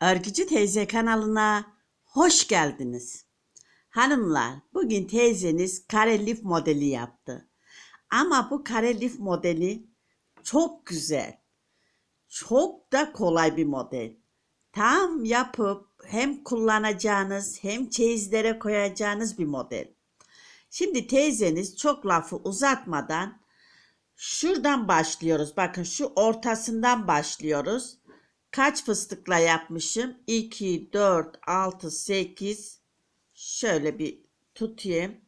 Örgücü Teyze kanalına hoş geldiniz. Hanımlar, bugün teyzeniz kare lif modeli yaptı. Ama bu kare lif modeli çok güzel. Çok da kolay bir model. Tam yapıp hem kullanacağınız hem çeyizlere koyacağınız bir model. Şimdi teyzeniz çok lafı uzatmadan şuradan başlıyoruz. Bakın şu ortasından başlıyoruz. Kaç fıstıkla yapmışım? 2, 4, 6, 8. Şöyle bir tutayım.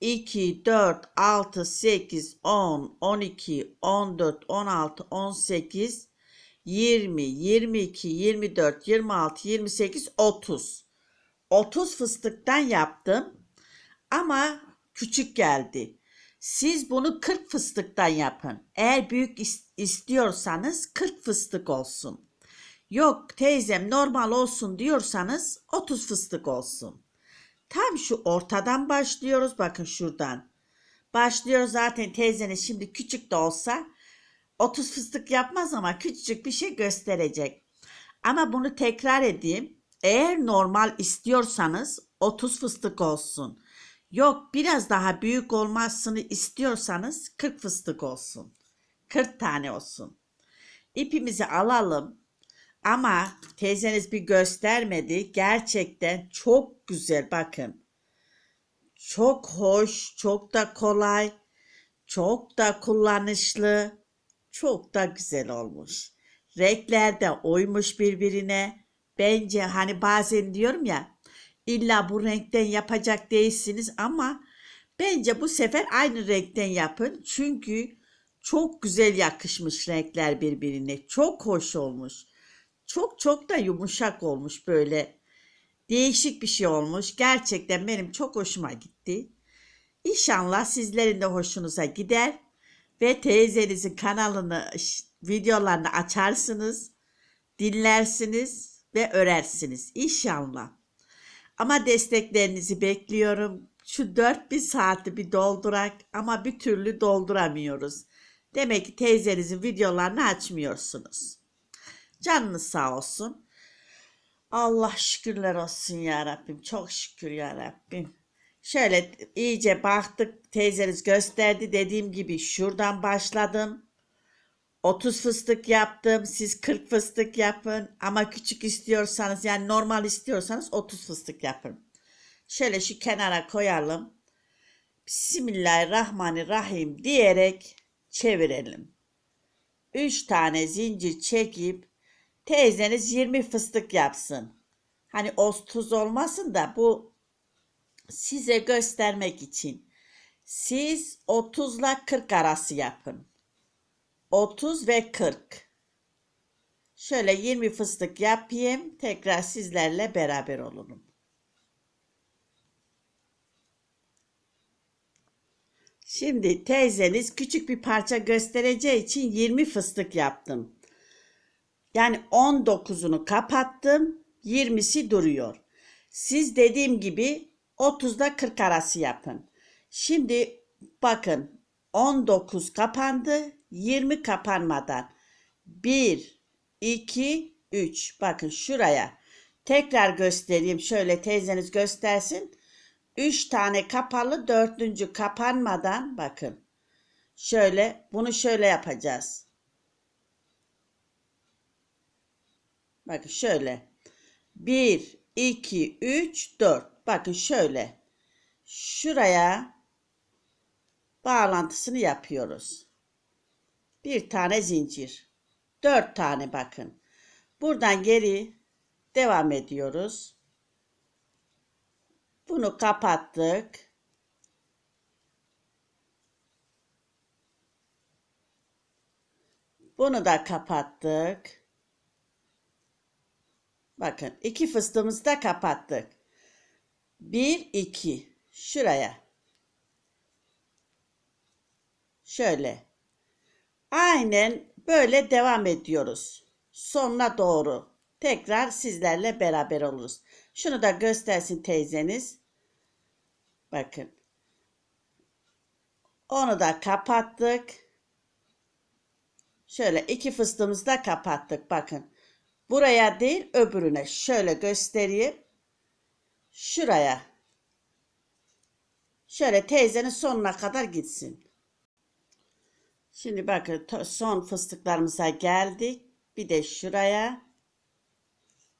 2, 4, 6, 8, 10, 12, 14, 16, 18, 20, 22, 24, 26, 28, 30. 30 fıstıktan yaptım. Ama küçük geldi. Siz bunu 40 fıstıktan yapın. Eğer büyük is- istiyorsanız 40 fıstık olsun. Yok teyzem normal olsun diyorsanız 30 fıstık olsun. Tam şu ortadan başlıyoruz. Bakın şuradan. Başlıyoruz zaten teyzeniz şimdi küçük de olsa 30 fıstık yapmaz ama küçücük bir şey gösterecek. Ama bunu tekrar edeyim. Eğer normal istiyorsanız 30 fıstık olsun. Yok biraz daha büyük olmasını istiyorsanız 40 fıstık olsun. 40 tane olsun. İpimizi alalım. Ama teyzeniz bir göstermedi. Gerçekten çok güzel bakın. Çok hoş, çok da kolay, çok da kullanışlı, çok da güzel olmuş. Renkler de uymuş birbirine. Bence hani bazen diyorum ya illa bu renkten yapacak değilsiniz ama bence bu sefer aynı renkten yapın. Çünkü çok güzel yakışmış renkler birbirine. Çok hoş olmuş. Çok çok da yumuşak olmuş böyle. Değişik bir şey olmuş. Gerçekten benim çok hoşuma gitti. İnşallah sizlerin de hoşunuza gider ve teyzenizin kanalını, videolarını açarsınız, dinlersiniz ve örersiniz İnşallah. Ama desteklerinizi bekliyorum. Şu 4000 saati bir doldurak ama bir türlü dolduramıyoruz. Demek ki teyzenizin videolarını açmıyorsunuz. Canınız sağ olsun. Allah şükürler olsun ya Rabbim. Çok şükür ya Rabbim. Şöyle iyice baktık teyzeniz gösterdi dediğim gibi şuradan başladım. 30 fıstık yaptım. Siz 40 fıstık yapın. Ama küçük istiyorsanız yani normal istiyorsanız 30 fıstık yapın. Şöyle şu kenara koyalım. Bismillahirrahmanirrahim diyerek çevirelim. 3 tane zincir çekip teyzeniz 20 fıstık yapsın. Hani 30 olmasın da bu size göstermek için. Siz 30 ile 40 arası yapın. 30 ve 40. Şöyle 20 fıstık yapayım. Tekrar sizlerle beraber olalım. Şimdi teyzeniz küçük bir parça göstereceği için 20 fıstık yaptım. Yani 19'unu kapattım. 20'si duruyor. Siz dediğim gibi 30'da 40 arası yapın. Şimdi bakın 19 kapandı. 20 kapanmadan. 1 2 3 bakın şuraya. Tekrar göstereyim. Şöyle teyzeniz göstersin. 3 tane kapalı dördüncü kapanmadan bakın. Şöyle bunu şöyle yapacağız. Bakın şöyle. 1 2 3 4 bakın şöyle. Şuraya bağlantısını yapıyoruz bir tane zincir. Dört tane bakın. Buradan geri devam ediyoruz. Bunu kapattık. Bunu da kapattık. Bakın iki fıstığımızı da kapattık. Bir, iki. Şuraya. Şöyle. Aynen böyle devam ediyoruz. Sonuna doğru. Tekrar sizlerle beraber oluruz. Şunu da göstersin teyzeniz. Bakın. Onu da kapattık. Şöyle iki fıstığımızı da kapattık. Bakın. Buraya değil öbürüne. Şöyle göstereyim. Şuraya. Şöyle teyzenin sonuna kadar gitsin. Şimdi bakın son fıstıklarımıza geldik. Bir de şuraya.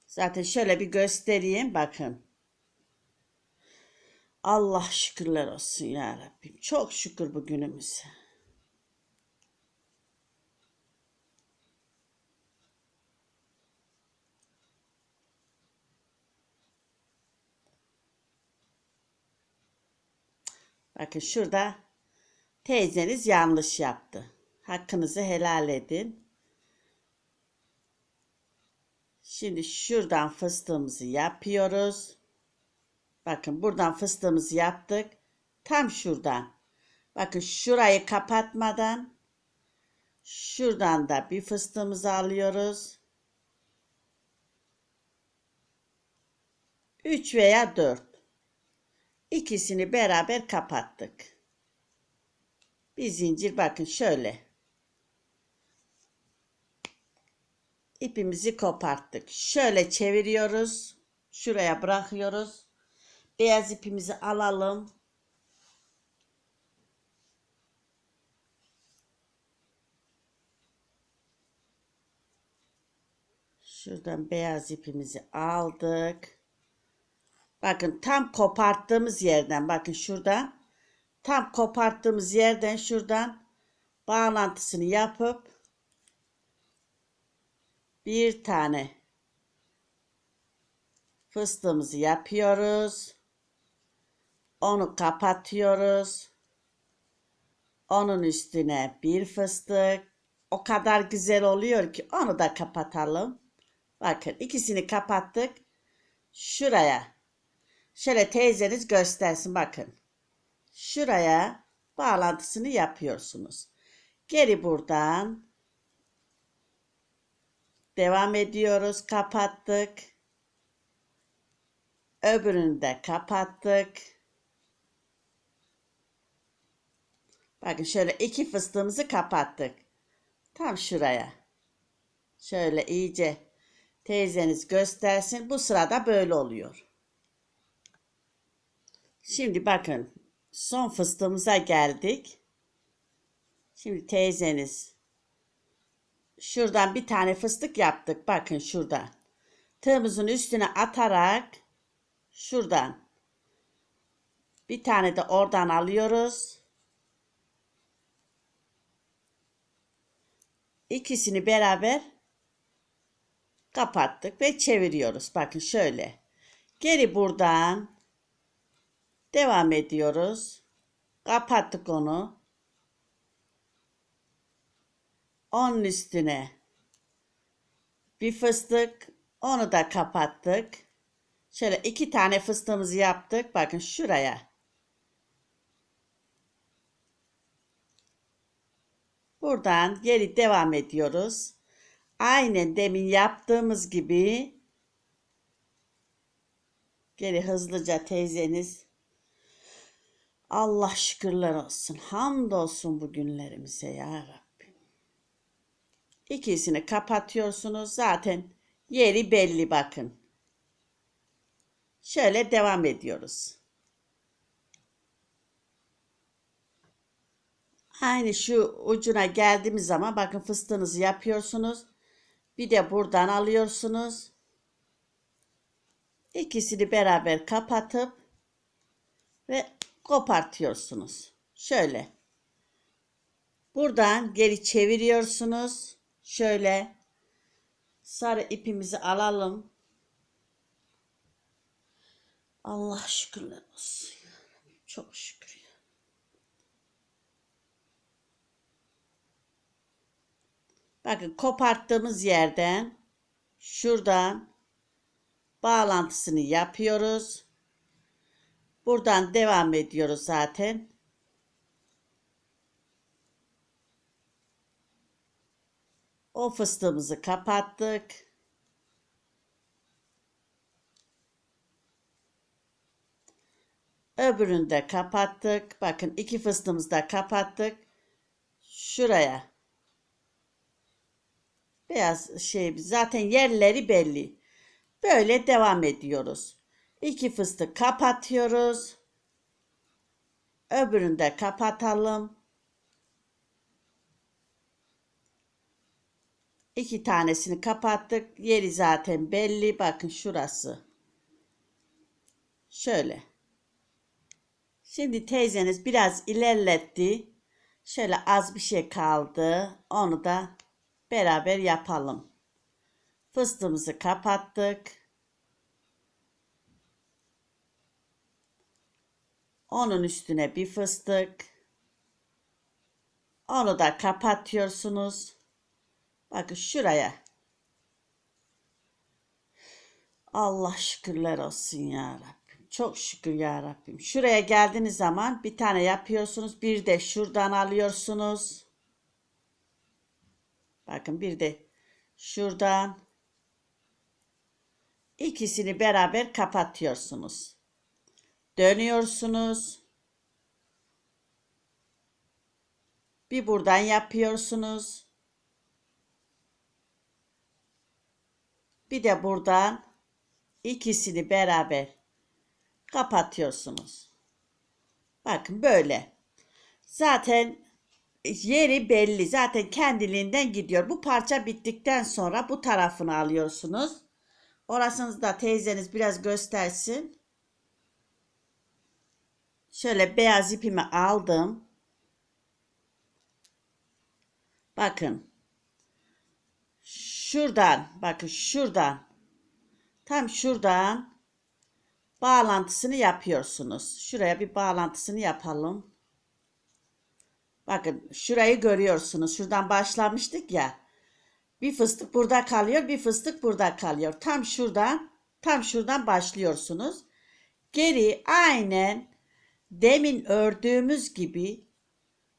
Zaten şöyle bir göstereyim. Bakın. Allah şükürler olsun ya Rabbim. Çok şükür bugünümüze. Bakın şurada teyzeniz yanlış yaptı. Hakkınızı helal edin. Şimdi şuradan fıstığımızı yapıyoruz. Bakın buradan fıstığımızı yaptık. Tam şuradan. Bakın şurayı kapatmadan şuradan da bir fıstığımızı alıyoruz. 3 veya 4. İkisini beraber kapattık. Bir zincir bakın şöyle. İpimizi koparttık. Şöyle çeviriyoruz. Şuraya bırakıyoruz. Beyaz ipimizi alalım. Şuradan beyaz ipimizi aldık. Bakın tam koparttığımız yerden bakın şuradan tam koparttığımız yerden şuradan bağlantısını yapıp bir tane fıstığımızı yapıyoruz. Onu kapatıyoruz. Onun üstüne bir fıstık. O kadar güzel oluyor ki onu da kapatalım. Bakın ikisini kapattık. Şuraya. Şöyle teyzeniz göstersin bakın. Şuraya bağlantısını yapıyorsunuz. Geri buradan devam ediyoruz. Kapattık. Öbürünü de kapattık. Bakın şöyle iki fıstığımızı kapattık. Tam şuraya. Şöyle iyice teyzeniz göstersin. Bu sırada böyle oluyor. Şimdi bakın son fıstığımıza geldik. Şimdi teyzeniz şuradan bir tane fıstık yaptık. Bakın şuradan. Tığımızın üstüne atarak şuradan bir tane de oradan alıyoruz. İkisini beraber kapattık ve çeviriyoruz. Bakın şöyle. Geri buradan devam ediyoruz. Kapattık onu. Onun üstüne bir fıstık. Onu da kapattık. Şöyle iki tane fıstığımızı yaptık. Bakın şuraya. Buradan geri devam ediyoruz. Aynen demin yaptığımız gibi geri hızlıca teyzeniz Allah şükürler olsun. Hamdolsun bugünlerimize ya Rabbim. İkisini kapatıyorsunuz. Zaten yeri belli bakın. Şöyle devam ediyoruz. Aynı şu ucuna geldiğimiz zaman bakın fıstığınızı yapıyorsunuz. Bir de buradan alıyorsunuz. İkisini beraber kapatıp ve kopartıyorsunuz. Şöyle. Buradan geri çeviriyorsunuz. Şöyle sarı ipimizi alalım. Allah şükürler olsun. Çok şükür. Bakın koparttığımız yerden şuradan bağlantısını yapıyoruz. Buradan devam ediyoruz zaten. O fıstığımızı kapattık. Öbürünü de kapattık. Bakın iki fıstığımızı da kapattık. Şuraya. Beyaz şey zaten yerleri belli. Böyle devam ediyoruz. İki fıstık kapatıyoruz. Öbürünü de kapatalım. İki tanesini kapattık. Yeri zaten belli. Bakın şurası. Şöyle. Şimdi teyzeniz biraz ilerletti. Şöyle az bir şey kaldı. Onu da beraber yapalım. Fıstığımızı kapattık. Onun üstüne bir fıstık. Onu da kapatıyorsunuz. Bakın şuraya. Allah şükürler olsun ya Rabbim. Çok şükür ya Rabbim. Şuraya geldiğiniz zaman bir tane yapıyorsunuz. Bir de şuradan alıyorsunuz. Bakın bir de şuradan. İkisini beraber kapatıyorsunuz. Dönüyorsunuz. Bir buradan yapıyorsunuz. Bir de buradan ikisini beraber kapatıyorsunuz. Bakın böyle. Zaten yeri belli. Zaten kendiliğinden gidiyor. Bu parça bittikten sonra bu tarafını alıyorsunuz. Orasını da teyzeniz biraz göstersin. Şöyle beyaz ipimi aldım. Bakın. Şuradan, bakın şuradan. Tam şuradan bağlantısını yapıyorsunuz. Şuraya bir bağlantısını yapalım. Bakın şurayı görüyorsunuz. Şuradan başlamıştık ya. Bir fıstık burada kalıyor, bir fıstık burada kalıyor. Tam şuradan, tam şuradan başlıyorsunuz. Geri aynen demin ördüğümüz gibi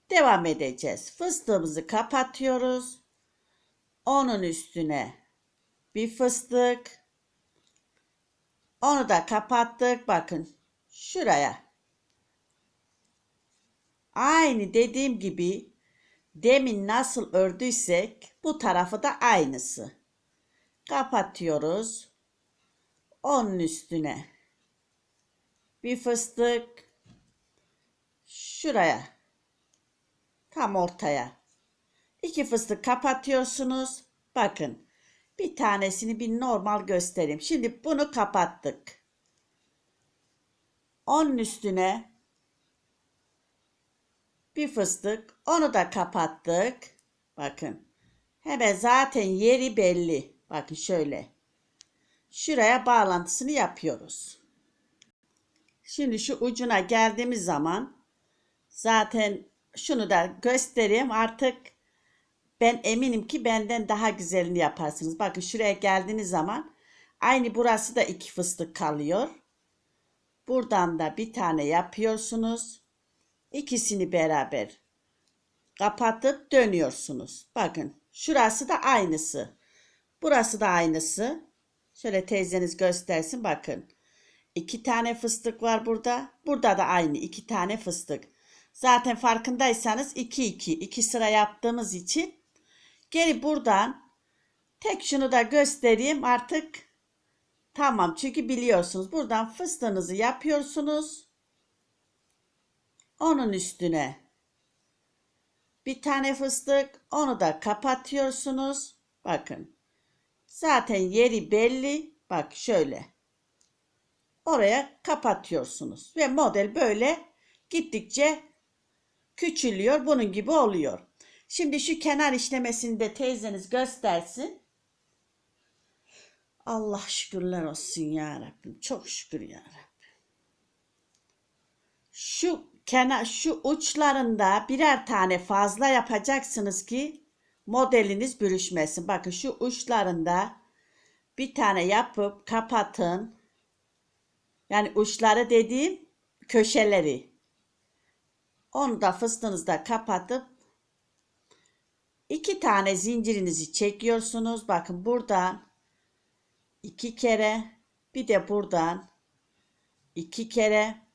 devam edeceğiz. Fıstığımızı kapatıyoruz. Onun üstüne bir fıstık. Onu da kapattık. Bakın şuraya. Aynı dediğim gibi demin nasıl ördüysek bu tarafı da aynısı. Kapatıyoruz. Onun üstüne bir fıstık şuraya tam ortaya iki fıstık kapatıyorsunuz. Bakın bir tanesini bir normal göstereyim. Şimdi bunu kapattık. Onun üstüne bir fıstık. Onu da kapattık. Bakın. Hemen zaten yeri belli. Bakın şöyle. Şuraya bağlantısını yapıyoruz. Şimdi şu ucuna geldiğimiz zaman zaten şunu da göstereyim. Artık ben eminim ki benden daha güzelini yaparsınız. Bakın şuraya geldiğiniz zaman aynı burası da iki fıstık kalıyor. Buradan da bir tane yapıyorsunuz. İkisini beraber kapatıp dönüyorsunuz. Bakın şurası da aynısı. Burası da aynısı. Şöyle teyzeniz göstersin bakın. İki tane fıstık var burada. Burada da aynı iki tane fıstık. Zaten farkındaysanız 2 2 2 sıra yaptığımız için geri buradan tek şunu da göstereyim artık tamam çünkü biliyorsunuz buradan fıstığınızı yapıyorsunuz. Onun üstüne bir tane fıstık onu da kapatıyorsunuz. Bakın. Zaten yeri belli. Bak şöyle. Oraya kapatıyorsunuz ve model böyle gittikçe küçülüyor. Bunun gibi oluyor. Şimdi şu kenar işlemesini de teyzeniz göstersin. Allah şükürler olsun ya Rabbim. Çok şükür ya. Şu kenar şu uçlarında birer tane fazla yapacaksınız ki modeliniz bürüşmesin. Bakın şu uçlarında bir tane yapıp kapatın. Yani uçları dediğim köşeleri. Onu da fıstığınızda kapatıp iki tane zincirinizi çekiyorsunuz. Bakın buradan iki kere bir de buradan iki kere